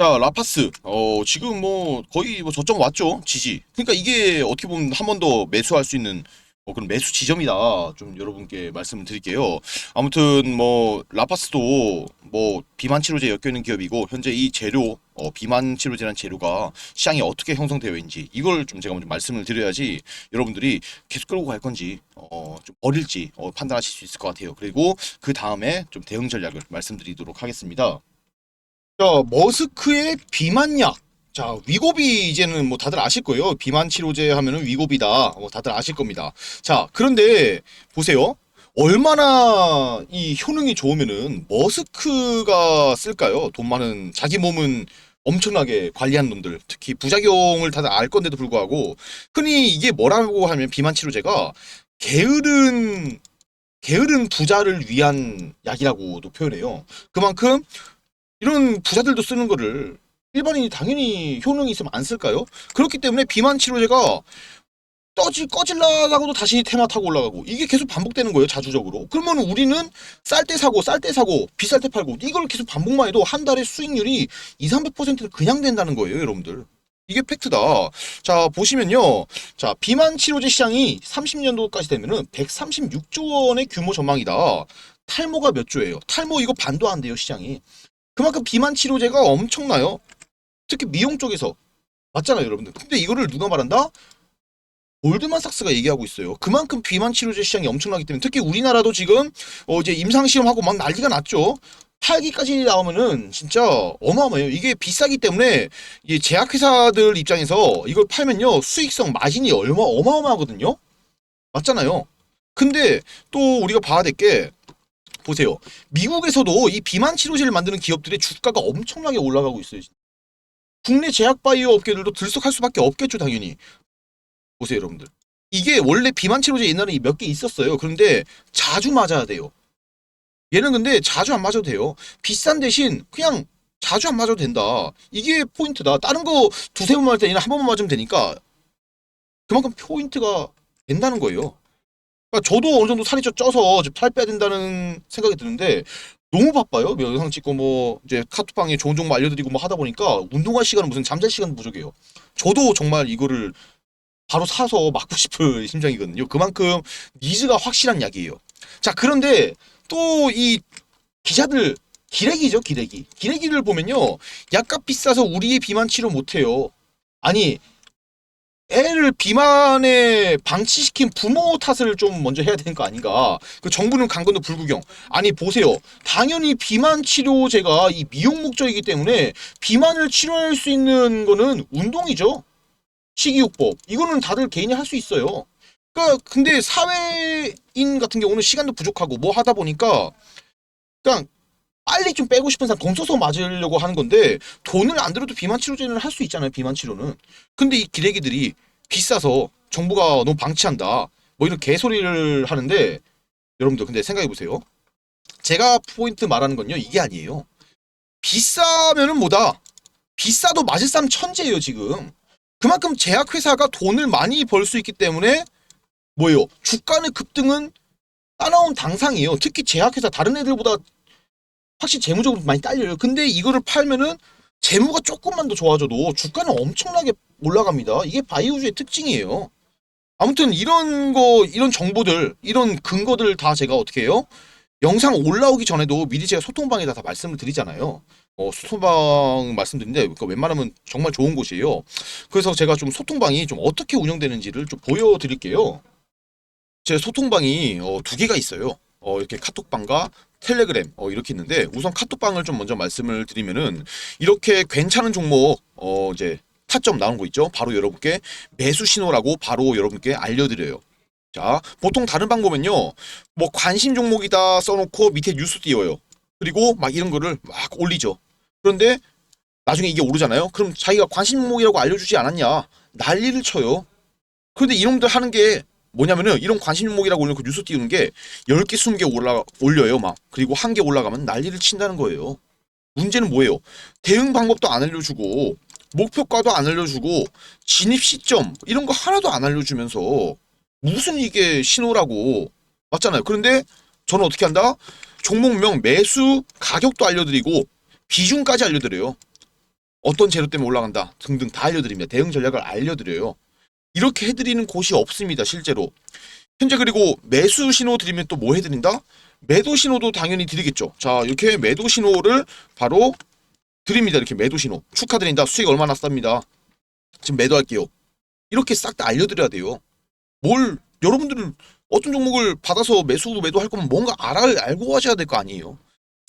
자, 라파스. 어, 지금 뭐 거의 뭐 저점 왔죠. 지지. 그러니까 이게 어떻게 보면 한 번 더 매수할 수 있는 뭐 그런 매수 지점이다. 좀 여러분께 말씀을 드릴게요. 아무튼 뭐 라파스도 뭐 비만 치료제 엮여 있는 기업이고 현재 이 재료 어, 비만 치료제라는 재료가 시장에 어떻게 형성되어 있는지 이걸 좀 제가 먼저 말씀을 드려야지 여러분들이 계속 끌고 갈 건지 어, 좀 버릴지 어, 판단하실 수 있을 것 같아요. 그리고 그 다음에 좀 대응 전략을 말씀드리도록 하겠습니다. 자, 머스크의 비만약. 자, 위고비 이제는 뭐 다들 아실 거예요. 비만 치료제 하면은 위고비다. 뭐 다들 아실 겁니다. 자, 그런데 보세요. 얼마나 이 효능이 좋으면은 머스크가 쓸까요? 돈 많은 자기 몸은 엄청나게 관리한 놈들, 특히 부작용을 다들 알 건데도 불구하고 흔히 이게 뭐라고 하면 비만 치료제가 게으른 게으른 부자를 위한 약이라고도 표현해요. 그만큼 이런 부자들도 쓰는 거를 일반인이 당연히 효능이 있으면 안 쓸까요? 그렇기 때문에 비만 치료제가 떠지 꺼질라다가도 다시 테마 타고 올라가고 이게 계속 반복되는 거예요 자주적으로. 그러면 우리는 쌀 때 사고 쌀 때 사고 비쌀 때 팔고 이걸 계속 반복만 해도 한 달에 수익률이 2, 300%는 그냥 된다는 거예요 여러분들. 이게 팩트다. 자 보시면요. 자 비만 치료제 시장이 30년도까지 되면은 136조 원의 규모 전망이다. 탈모가 몇 조예요? 탈모 이거 반도 안 돼요 시장이 그만큼 비만 치료제가 엄청나요. 특히 미용 쪽에서 맞잖아요, 여러분들. 근데 이거를 누가 말한다? 골드만삭스가 얘기하고 있어요. 그만큼 비만 치료제 시장이 엄청나기 때문에 특히 우리나라도 지금 어 이제 임상 시험하고 막 난리가 났죠. 8기까지 나오면은 진짜 어마어마해요. 이게 비싸기 때문에 이 제약회사들 입장에서 이걸 팔면요 수익성 마진이 얼마 어마어마하거든요. 맞잖아요. 근데 또 우리가 봐야 될 게 보세요. 미국에서도 이 비만 치료제를 만드는 기업들의 주가가 엄청나게 올라가고 있어요. 국내 제약 바이오 업계들도 들썩할 수밖에 없겠죠, 당연히. 보세요, 여러분들. 이게 원래 비만 치료제 옛날에 몇 개 있었어요. 그런데 자주 맞아야 돼요. 얘는 근데 자주 안 맞아도 돼요. 비싼 대신 그냥 자주 안 맞아도 된다. 이게 포인트다. 다른 거 두세 번 맞을 때 얘는 한 번만 맞으면 되니까 그만큼 포인트가 된다는 거예요. 그러니까 저도 어느 정도 살이 좀 쪄서 좀살 빼야 된다는 생각이 드는데 너무 바빠요. 뭐 영상 찍고 뭐 이제 카톡방에 좋은 정보 알려드리고 뭐 하다 보니까 운동할 시간은 무슨 잠잘 시간 부족해요. 저도 정말 이거를 바로 사서 맞고 싶은 심정이거든요. 그만큼 니즈가 확실한 약이에요. 자 그런데 또 이 기자들 기레기죠 기레기. 기레기를 보면요 약값 비싸서 우리의 비만 치료 못해요. 아니 애를 비만에 방치시킨 부모 탓을 좀 먼저 해야 되는 거 아닌가. 그 정부는 강건도 불구경. 아니 보세요. 당연히 비만 치료제가 이 미용 목적이기 때문에 비만을 치료할 수 있는 거는 운동이죠. 식이요법. 이거는 다들 개인이 할 수 있어요. 그러니까 근데 사회인 같은 경우는 시간도 부족하고 뭐 하다 보니까 그냥 빨리 좀 빼고 싶은 사람 돈 써서 맞으려고 하는 건데 돈을 안 들어도 비만 치료제는 할 수 있잖아요. 비만 치료는. 근데 이 기레기들이 비싸서 정부가 너무 방치한다. 뭐 이런 개소리를 하는데 여러분들 근데 생각해 보세요. 제가 포인트 말하는 건요. 이게 아니에요. 비싸면은 뭐다? 비싸도 맞을 사람 천재예요, 지금. 그만큼 제약회사가 돈을 많이 벌 수 있기 때문에 뭐예요? 주가의 급등은 따라온 당상이에요. 특히 제약회사 다른 애들보다 확실히 재무적으로 많이 딸려요. 근데 이거를 팔면은 재무가 조금만 더 좋아져도 주가는 엄청나게 올라갑니다. 이게 바이오주의 특징이에요. 아무튼 이런 거, 이런 정보들, 이런 근거들 다 제가 어떻게 해요? 영상 올라오기 전에도 미리 제가 소통방에다 다 말씀을 드리잖아요. 어, 소통방 말씀드리는데 그러니까 웬만하면 정말 좋은 곳이에요. 그래서 제가 좀 소통방이 좀 어떻게 운영되는지를 좀 보여드릴게요. 제 소통방이 어, 두 개가 있어요. 어, 이렇게 카톡방과 텔레그램 어, 이렇게 있는데 우선 카톡방을 좀 먼저 말씀을 드리면은 이렇게 괜찮은 종목 어, 이제 타점 나온 거 있죠. 바로 여러분께 매수 신호라고 바로 여러분께 알려드려요. 자, 보통 다른 방법은요, 뭐 관심 종목이다 써놓고 밑에 뉴스 띄워요. 그리고 막 이런 거를 막 올리죠. 그런데 나중에 이게 오르잖아요. 그럼 자기가 관심 종목이라고 알려주지 않았냐? 난리를 쳐요. 그런데 이놈들 하는 게 뭐냐면은 이런 관심 종목이라고 올려놓고 뉴스 띄우는 게 10개, 20개 올라, 올려요, 막. 그리고 한 개 올라가면 난리를 친다는 거예요. 문제는 뭐예요? 대응 방법도 안 알려주고, 목표가도 안 알려주고, 진입 시점, 이런 거 하나도 안 알려주면서, 무슨 이게 신호라고. 맞잖아요. 그런데 저는 어떻게 한다? 종목명, 매수, 가격도 알려드리고, 비중까지 알려드려요. 어떤 재료 때문에 올라간다 등등 다 알려드립니다. 대응 전략을 알려드려요. 이렇게 해드리는 곳이 없습니다. 실제로. 현재 그리고 매수 신호 드리면 또 뭐 해드린다? 매도 신호도 당연히 드리겠죠. 자 이렇게 매도 신호를 바로 드립니다. 이렇게 매도 신호 축하드린다. 수익 얼마나 쌉니다. 지금 매도할게요. 이렇게 싹 다 알려드려야 돼요. 뭘 여러분들은 어떤 종목을 받아서 매수 매도할 거면 뭔가 알아 알고 하셔야 될 거 아니에요.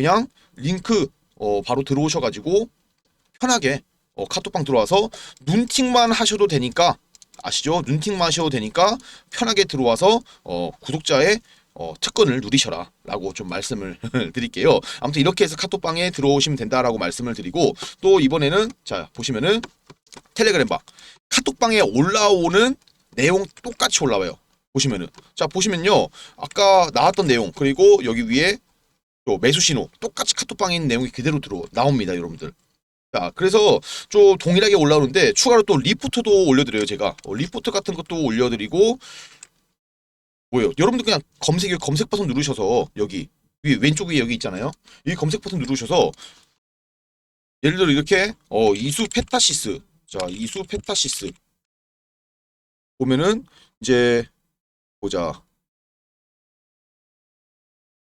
그냥 링크 어 바로 들어오셔가지고 편하게 어 카톡방 들어와서 눈팅만 하셔도 되니까 아시죠? 눈팅만 하셔도 되니까 편하게 들어와서 어 구독자의 어, 특권을 누리셔라 라고 좀 말씀을 드릴게요. 아무튼 이렇게 해서 카톡방에 들어오시면 된다라고 말씀을 드리고 또 이번에는 자 보시면은 텔레그램 방 카톡방에 올라오는 내용 똑같이 올라와요. 보시면은 자 보시면요 아까 나왔던 내용 그리고 여기 위에 또 매수 신호 똑같이 카톡방에 있는 내용이 그대로 들어 나옵니다 여러분들. 자 그래서 좀 동일하게 올라오는데 추가로 또 리포트도 올려드려요 제가 어, 리포트 같은 것도 올려드리고 뭐예요? 여러분들 그냥 검색 검색 버튼 누르셔서 여기 위 왼쪽 위에 여기 있잖아요. 이 검색 버튼 누르셔서 예를 들어 이렇게 어 이수 페타시스 자 이수 페타시스 보면은 이제 보자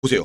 보세요.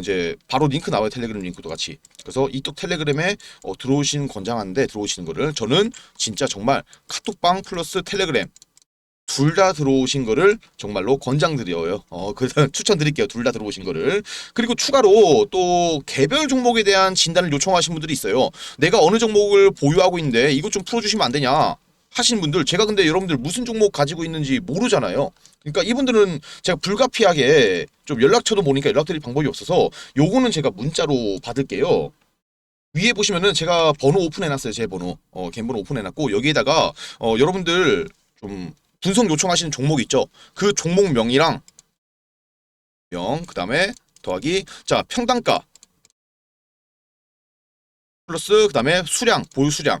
이제 바로 링크 나와요. 텔레그램 링크도 같이. 그래서 이쪽 텔레그램에 어 들어오시는 권장하는데 들어오시는 거를 저는 진짜 정말 카톡방 플러스 텔레그램 둘 다 들어오신 거를 정말로 권장드려요. 어, 그래서 추천드릴게요. 둘 다 들어오신 거를. 그리고 추가로 또 개별 종목에 대한 진단을 요청하신 분들이 있어요. 내가 어느 종목을 보유하고 있는데 이것 좀 풀어주시면 안 되냐 하시는 분들. 제가 근데 여러분들 무슨 종목 가지고 있는지 모르잖아요. 그러니까 이분들은 제가 불가피하게 좀 연락처도 모르니까 연락드릴 방법이 없어서 요거는 제가 문자로 받을게요. 위에 보시면은 제가 번호 오픈해놨어요. 제 번호. 어, 개인 번호 오픈해놨고 여기에다가 어, 여러분들 좀 분석 요청하시는 종목 있죠. 그 종목명이랑 명 그 다음에 더하기 자 평단가 플러스 그 다음에 수량 보유 수량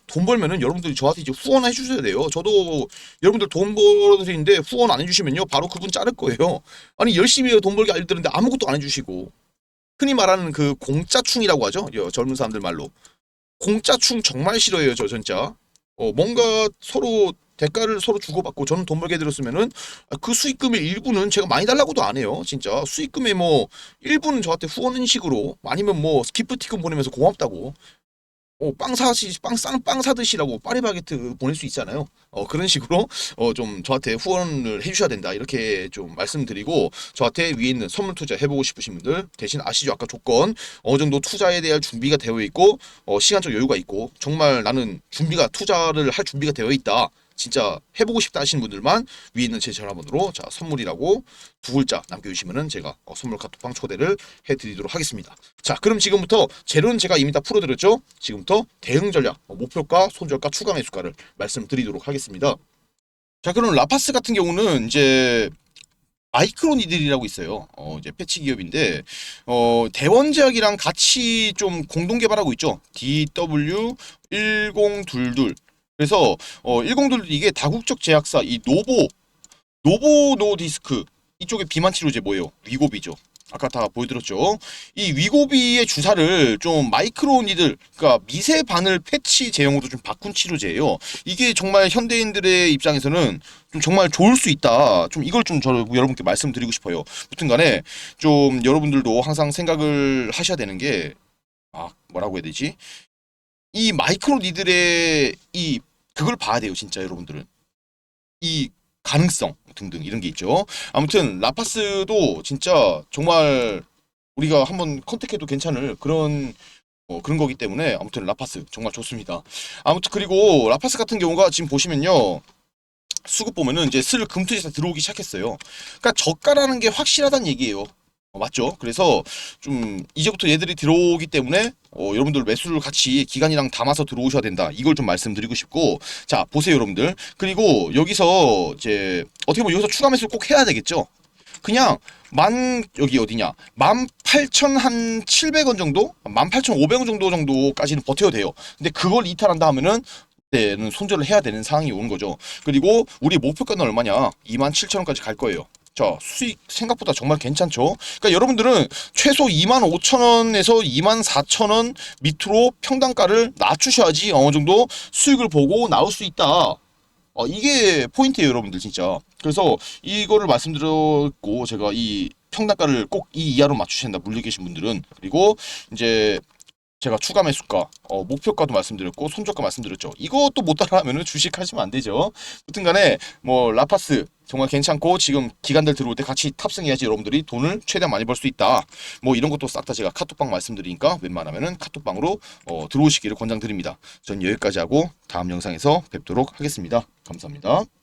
돈 벌면은 여러분들이 저한테 이제 후원 해 주셔야 돼요. 저도 여러분들 돈 벌어드리는데 후원 안 해주시면요 바로 그분 자를 거예요. 아니 열심히 돈 벌게 알려드리는데 아무것도 안 해주시고 흔히 말하는 그 공짜충이라고 하죠. 여, 젊은 사람들 말로 공짜충 정말 싫어해요. 저 진짜 어, 뭔가 서로 대가를 서로 주고받고 저는 돈 벌게 들었으면은 그 수익금의 일부는 제가 많이 달라고도 안 해요. 진짜 수익금의 뭐 일부는 저한테 후원식으로 아니면 뭐 기프티콘 보내면서 고맙다고 어, 빵 사시 빵빵 사드시라고 파리바게트 보낼 수 있잖아요. 어, 그런 식으로 어, 좀 저한테 후원을 해주셔야 된다 이렇게 좀 말씀드리고 저한테 위에 있는 선물 투자 해보고 싶으신 분들 대신 아시죠 아까 조건 어느 정도 투자에 대한 준비가 되어 있고 어, 시간적 여유가 있고 정말 나는 준비가 투자를 할 준비가 되어 있다. 진짜 해보고 싶다 하시는 분들만 위에 있는 제 전화번호로 자 선물이라고 두 글자 남겨주시면은 제가 어, 선물 카톡방 초대를 해드리도록 하겠습니다. 자 그럼 지금부터 재료는 제가 이미 다 풀어드렸죠. 지금부터 대응 전략, 어, 목표가, 손절가, 추가 매수가를 말씀드리도록 하겠습니다. 자 그럼 라파스 같은 경우는 이제 마이크로니들이라고 있어요. 어, 이제 패치 기업인데 어, 대원제약이랑 같이 좀 공동 개발하고 있죠. DW1022 그래서 어, 1022 이게 다국적 제약사 이 노보 노보 노디스크 이쪽에 비만 치료제 뭐예요? 위고비죠. 아까 다 보여드렸죠. 이 위고비의 주사를 좀 마이크로 니들, 그러니까 미세 바늘 패치 제형으로 좀 바꾼 치료제예요. 이게 정말 현대인들의 입장에서는 좀 정말 좋을 수 있다. 좀 이걸 좀 저 여러분께 말씀드리고 싶어요. 무튼간에 좀 여러분들도 항상 생각을 하셔야 되는 게 아, 뭐라고 해야 되지? 이 마이크로 니들의 이 그걸 봐야 돼요, 진짜 여러분들은. 이 가능성 등등 이런 게 있죠. 아무튼 라파스도 진짜 정말 우리가 한번 컨택해도 괜찮을 그런 어, 그런 거기 때문에 아무튼 라파스 정말 좋습니다. 아무튼 그리고 라파스 같은 경우가 지금 보시면요. 수급 보면은 이제 슬 금투에서 들어오기 시작했어요. 그러니까 저가라는 게 확실하다는 얘기예요. 어, 맞죠? 그래서 좀 이제부터 얘들이 들어오기 때문에 어, 여러분들 매수를 같이 기간이랑 담아서 들어오셔야 된다. 이걸 좀 말씀드리고 싶고 자 보세요 여러분들. 그리고 여기서 이제 어떻게 보면 여기서 추가 매수를 꼭 해야 되겠죠. 그냥 만 여기 어디냐 만 팔천 한 칠백 원 정도 만 팔천 오백 원 정도 정도까지는 버텨도 돼요. 근데 그걸 이탈한다 하면은 때는 손절을 해야 되는 상황이 오는 거죠. 그리고 우리 목표가는 얼마냐 2만 7천 원까지 갈 거예요. 자 수익 생각보다 정말 괜찮죠. 그러니까 여러분들은 최소 2만 5천 원에서 2만 4천 원 밑으로 평단가를 낮추셔야지 어느 정도 수익을 보고 나올 수 있다. 어, 이게 포인트예요, 여러분들 진짜. 그래서 이거를 말씀드렸고 제가 이 평단가를 꼭 이 이하로 맞추신다 물리 계신 분들은 그리고 이제 제가 추가 매수가, 어, 목표가도 말씀드렸고 손절가 말씀드렸죠. 이것도 못 따라하면은 주식 하시면 안 되죠. 여튼간에 뭐 라파스 정말 괜찮고 지금 기관들 들어올 때 같이 탑승해야지 여러분들이 돈을 최대한 많이 벌 수 있다. 뭐 이런 것도 싹 다 제가 카톡방 말씀드리니까 웬만하면은 카톡방으로 어, 들어오시기를 권장드립니다. 전 여기까지 하고 다음 영상에서 뵙도록 하겠습니다. 감사합니다.